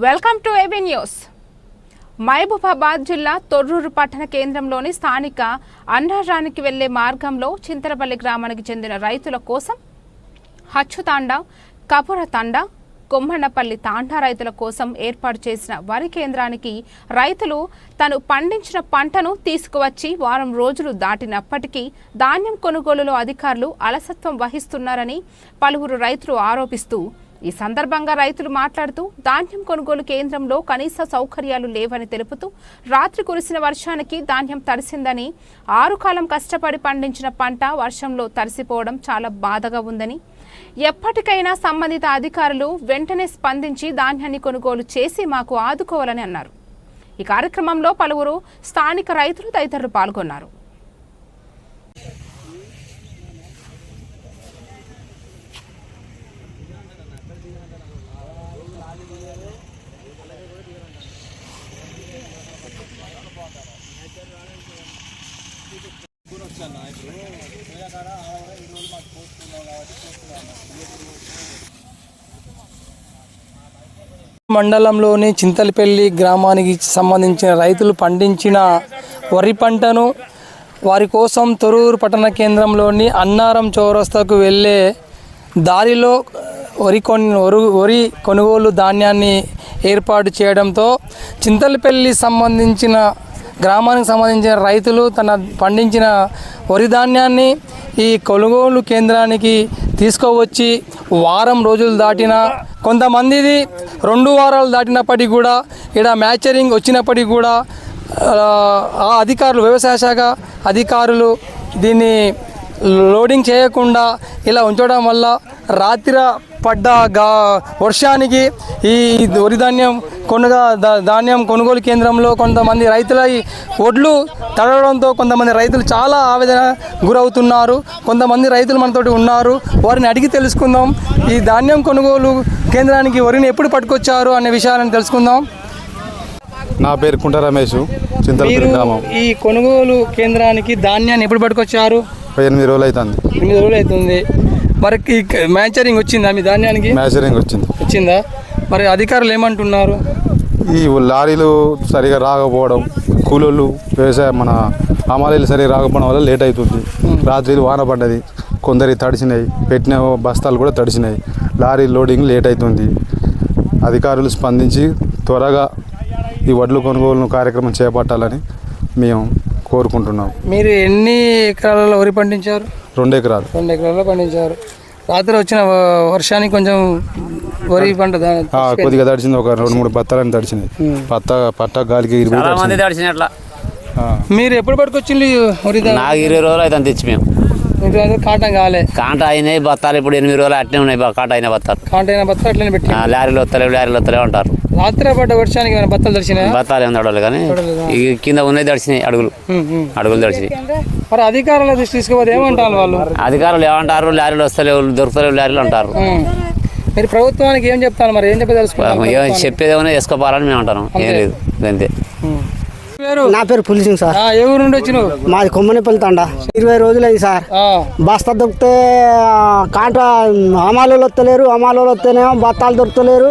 Welcome to AB news. Mahabubabad జిల్లా తొర్రూరు పట్టణ కేంద్రంలోని స్థానిక అన్నారానికి వెళ్ళే మార్గంలో చింతలపల్లి గ్రామానికి చెందిన రైతుల కోసం హచ్చుతాండ కపుర తండ కొమ్మన్నపల్లి తాండా రైతుల కోసం ఏర్పాటు చేసిన వరి కేంద్రానికి రైతులు తను పండించిన పంటను తీసుకువచ్చి వారం రోజులు దాటినప్పటికీ ధాన్యం కొనుగోలులో అధికారులు అలసత్వం వహిస్తున్నారని పలువురు రైతులు ఆరోపిస్తూ ఈ సందర్భంగా రైతులు మాట్లాడుతూ ధాన్యం కొనుగోలు కేంద్రంలో కనీస సౌకర్యాలు లేవని తెలుపుతూ రాత్రి కురిసిన వర్షానికి ధాన్యం తడిసిందని ఆరు కాలం కష్టపడి పండించిన పంట వర్షంలో తడిసిపోవడం చాలా బాధగా ఉందని ఎప్పటికైనా సంబంధిత అధికారులు వెంటనే స్పందించి ధాన్యాన్ని కొనుగోలు చేసి మాకు ఆదుకోవాలని అన్నారు. ఈ కార్యక్రమంలో పలువురు స్థానిక రైతులు తదితరులు పాల్గొన్నారు. మండలంలోని చింతలపల్లి గ్రామానికి సంబంధించిన రైతులు పండించిన వరి పంటను వారి కోసం తొరూరు పట్టణ కేంద్రంలోని అన్నారం చౌరస్తాకు వెళ్ళే దారిలో వరి కొని వరు వరి కొనుగోలు ధాన్యాన్ని ఏర్పాటు చేయడంతో చింతలపల్లి సంబంధించిన గ్రామానికి సంబంధించిన రైతులు తన పండించిన వరి ధాన్యాన్ని ఈ కొనుగోలు కేంద్రానికి తీసుకువచ్చి వారం రోజులు దాటిన కొంతమందిది రెండు వారాలు దాటినప్పటికీ కూడా ఇక్కడ మ్యాచరింగ్ వచ్చినప్పటికీ కూడా ఆ, ఆ అధికారులు వ్యవసాయ శాఖ అధికారులు దీన్ని లోడింగ్ చేయకుండా ఇలా ఉంచడం వల్ల రాత్రి పడ్డ గా వర్షానికి ఈ వరి ధాన్యం కొనుగా ధాన్యం కొనుగోలు కేంద్రంలో కొంతమంది రైతుల ఒడ్లు తడవడంతో కొంతమంది రైతులు చాలా ఆవేదన గురవుతున్నారు. కొంతమంది రైతులు మనతోటి ఉన్నారు. వారిని అడిగి తెలుసుకుందాం. ఈ ధాన్యం కొనుగోలు కేంద్రానికి వరిని ఎప్పుడు పట్టుకొచ్చారు అనే విషయాలను తెలుసుకుందాం. నా పేరు కుంట రమేష్ గ్రామం. ఈ కొనుగోలు కేంద్రానికి ధాన్యాన్ని ఎప్పుడు పట్టుకొచ్చారు? ఎనిమిది రోజులు అవుతుంది ఎనిమిది రోజులు అవుతుంది మరి మ్యాచరింగ్ వచ్చిందా మీ ధాన్యానికి? మ్యాచరింగ్ వచ్చింది. వచ్చిందా? మరి అధికారులు ఏమంటున్నారు? ఈ లారీలు సరిగా రాకపోవడం కూలోళ్ళు వ్యవసాయ మన అమాలీలు సరిగా రాకపోవడం వల్ల లేట్ అవుతుంది. రాత్రి వాన పడ్డది కొందరి తడిసినాయి పెట్టిన బస్తాలు కూడా తడిసినాయి. లారీ లోడింగ్ లేట్ అవుతుంది. అధికారులు స్పందించి త్వరగా ఈ వడ్లు కొనుగోలు కార్యక్రమం చేపట్టాలని మేము కోరుకుంటున్నాం. మీరు ఎన్ని ఎకరాలలో వరి పండించారు? రెండు ఎకరాలు రెండు ఎకరాల్లో పండించారు. రాత్రి వచ్చిన వర్షానికి కొంచెం వరి పంట కొద్దిగా తడిచింది. ఒక రెండు మూడు బత్తాలని తడిచినాయి. పత్త పట్ట గాలికి తడిచింది. ఆ. మీరు ఎప్పుడు పట్టుకొచ్చింది వరి నాకు ఇరవై రోజులు అయితే తెచ్చి మేము. కాటం కాలే. కాంట అయినాయి బత్తాలు ఇప్పుడు ఎనిమిది రోజులు అట్నే ఉన్నాయి బా- కాంట అయిన బత్తాలు. కాంటైన బత్త అట్లనే పెట్టి ఆ, లారీలు వస్తలేవు లారీలు వస్తలేవు అంటారు. రాత్రి పడ్డ వర్షానికి బత్తలు దర్శన బత్తాలు ఏం తడవలేదు కానీ ఈ కింద ఉన్నాయి తడిచినాయి అడుగులు. అడుగులు తడిచినాయి. మరి అధికారుల దృష్టి తీసుకుపోతే ఏమంటారు వాళ్ళు? అధికారులు ఏమంటారు? లారీలు వస్తలేవు దొరుకుతలేవు లారీలు అంటారు. మీరు ప్రభుత్వానికి ఏం చెప్తాను మరి? ఏం చెప్పదలుచుకున్నారు ఏం చెప్పేది ఏమైనా వేసుకోపాలని మేము అంటాం ఏం లేదు అంతే. నా పేరు పులిసింగ్ సార్. ఏ ఊరు నుండి వచ్చినావు? మాది కొమ్మనిపల్లి తండ. ఇరవై రోజులు అయింది సార్. బస్తా దొరికితే కాంట అమాలు వస్తలేరు అమాలు వస్తేనేమో బత్తాలు దొరుకుతలేరు.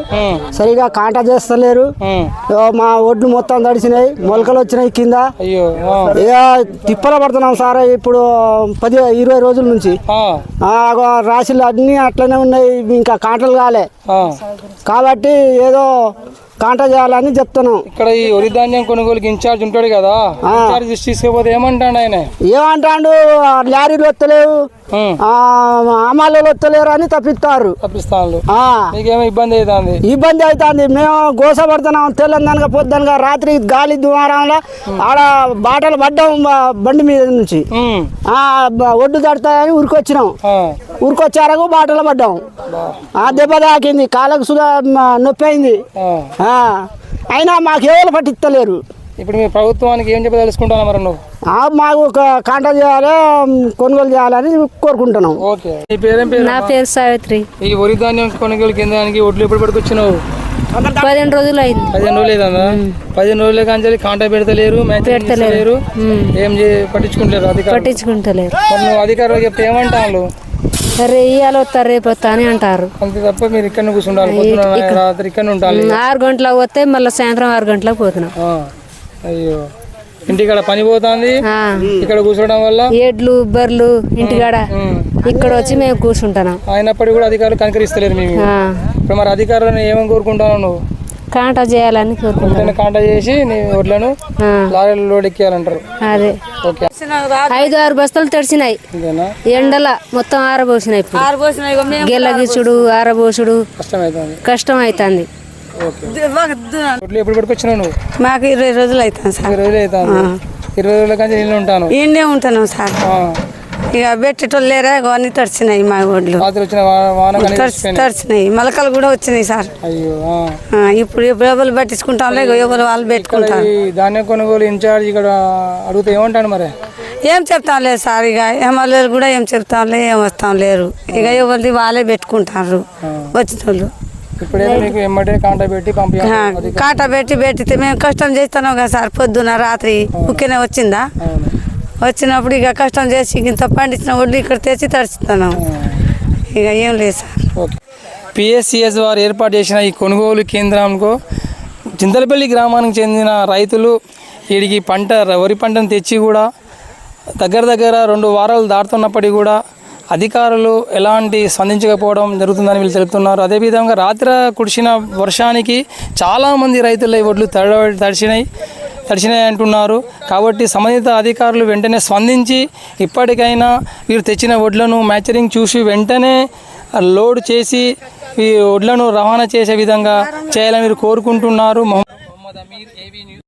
సరిగా కాంట చేస్తలేరు. మా ఒడ్లు మొత్తం తడిసినాయి మొలకలు వచ్చినాయి కింద. ఇక తిప్పల పడుతున్నాం సార్ ఇప్పుడు పది ఇరవై రోజుల నుంచి. రాశులు అన్నీ అట్లనే ఉన్నాయి ఇంకా కాంటలు కాలే. కాబట్టి ఏదో కాంట చేయాలని చెప్తున్నాం. ఇక్కడ ఈ వరి ధాన్యం కొనుగోలుకి ఇన్ఛార్జ్ ఉంటాడు కదా ఇన్ఛార్జ్ తీసుకుపోతే ఏమంటాడు ఆయన? ఏమంటాడు? లారీలు వస్తలేవు. అమాలు వస్తలేరు అని తప్పిస్తారు. తప్పిస్తాను ఆ, మీకేమో ఇబ్బంది అవుతుంది ఇబ్బంది అవుతుంది మేము గోసపడుతున్నాం తెల్లందనక పొద్దునగా రాత్రి గాలి దుమారంలో ఆడ బాటలు పడ్డాం బండి మీద నుంచి. ఆ, ఒడ్డు తడతాయని ఉరికొచ్చినాం ఉరికొచ్చారకు బాటలు పడ్డాం. ఆ దెబ్బ తాకింది. కాళ్ళకు సుధా మ- నొప్పి అయింది. అయినా మాకు ఎవరు పట్టిస్తలేరు ఇప్పుడు మీ ప్రభుత్వానికి ఏం చెప్పదలుచుకుంటాను మరి నువ్వు? ఆ, మాకు ఒక కాంట చేయాలి కొనుగోలు చేయాలని కోరుకుంటున్నాం. ఓకే. నీ పేరేం పేరు నా పేరు సావిత్రి. ఈ వరి ధాన్యం కొనుగోలు కేంద్రానికి ఒడ్లు ఎప్పుడు పట్టుకొచ్చినావు పదిహేను రోజులు అయింది పదిహేను రోజులు ఏదన్నా పదిహేను రోజులే కానీ కాంటా పెడతలేరు పెడతలేరు. ఏం చే- పట్టించుకుంటలేరు అధికారులు? పట్టించుకుంటలేరు. నువ్వు అధికారులు చెప్తే ఏమంటాను సరే ఇవాళ వస్తారు రేపు వస్తా అని అంటారు. అంతే తప్ప మీరు ఇక్కడ కూర్చుంటారు రాత్రి ఇక్కడ ఉండాలి. ఆరు గంటలకు వస్తే మళ్ళీ సాయంత్రం ఆరు గంటలకు పోతున్నాం. ఆ, అయ్యో. ఇంటికాడ పని పోతుంది. ఆ, ఇక్కడ కూర్చోవడం వల్ల? ఎడ్లు బర్రెలు ఇంటికాడ. ఇక్కడ వచ్చి మేము కూర్చుంటున్నాం అయినప్పటికీ కూడా అధికారులు కనికరిస్తలేరు మేము ఆ, ఇప్పుడు మరి అధికారులను ఏమని కోరుకుంటాను నువ్వు? కాంట చేయాలని కోరుకుంటున్నాం వెంటనే కాంటాక్ట్ చేసి నీ ఒడ్లను లారీలో లోడ్ ఎక్కియాలంటారు అదే. ఓకే. ఐదు ఆరు బస్తాలు తడిచినాయి ఎండల మొత్తం ఆరబోసినాయి గెల్లగిచ్చుడు ఆరబోసుడు. కష్టం అవుతుంది ఎప్పుడు పట్టుకొచ్చినావు నువ్వు? మాకు ఇరవై రోజులు అవుతాం సార్. ఇరవై రోజులు అవుతుంది ఇరవై రోజుల కంటే నేను ఉంటాను. ఈయనే ఉంటున్నాం సార్. ఇక పెట్టేటోళ్ళు లేరా? అన్ని తడిచినాయి మా ఒడ్లు కానీ తడిచినాయి. మొలకలు కూడా వచ్చినాయి సార్. ఇప్పుడు ఎవరు పట్టించుకుంటాం లేక ఎవరు వాళ్ళు పెట్టుకుంటారు ధాన్యం కొనుగోలు ఇన్ఛార్జ్ ఇక్కడ అడిగితే ఏమంటాను మరి? ఏం చెప్తాం లేదు సార్ ఇక. ఎమ్మెల్యేలు కూడా ఏం చెప్తాం లేదు ఏం వస్తాం లేరు. ఇక ఎవరిది వాళ్ళే పెట్టుకుంటారు. వచ్చిన వాళ్ళు ఇప్పుడేదో మీకు ఎమ్మటే కాంటాక్ట్ పెట్టి పంపించాలి కాటా పెట్టి పెట్టితే మేము కష్టం చేస్తున్నాం కదా సార్ పొద్దున రాత్రి. ఉక్కినే వచ్చిందా? వచ్చినప్పుడు ఇక కష్టం చేసి ఇంత పండించిన ఒడ్లు ఇక్కడ తెచ్చి తడుస్తున్నాం ఇక ఏం లేదు సార్. ఓకే. పిఎస్సిఎస్ వారు ఏర్పాటు చేసిన ఈ కొనుగోలు కేంద్రంకు చింతలపల్లి గ్రామానికి చెందిన రైతులు వీడికి పంట వరి పంటను తెచ్చి కూడా దగ్గర దగ్గర రెండు వారాలు దాటుతున్నప్పటికీ కూడా అధికారులు ఎలాంటి స్పందించకపోవడం జరుగుతుందని వీళ్ళు తెలుపుతున్నారు. అదేవిధంగా రాత్రి కురిసిన వర్షానికి చాలామంది రైతుల ఒడ్లు తడ తడిచినాయి తడిచినాయి అంటున్నారు. కాబట్టి సంబంధిత అధికారులు వెంటనే స్పందించి ఇప్పటికైనా వీరు తెచ్చిన వడ్లను మ్యాచరింగ్ చూసి వెంటనే లోడ్ చేసి ఈ వడ్లను రవాణా చేసే విధంగా చేయాలని మీరు కోరుకుంటున్నారు. Mohammed Aamir AV news.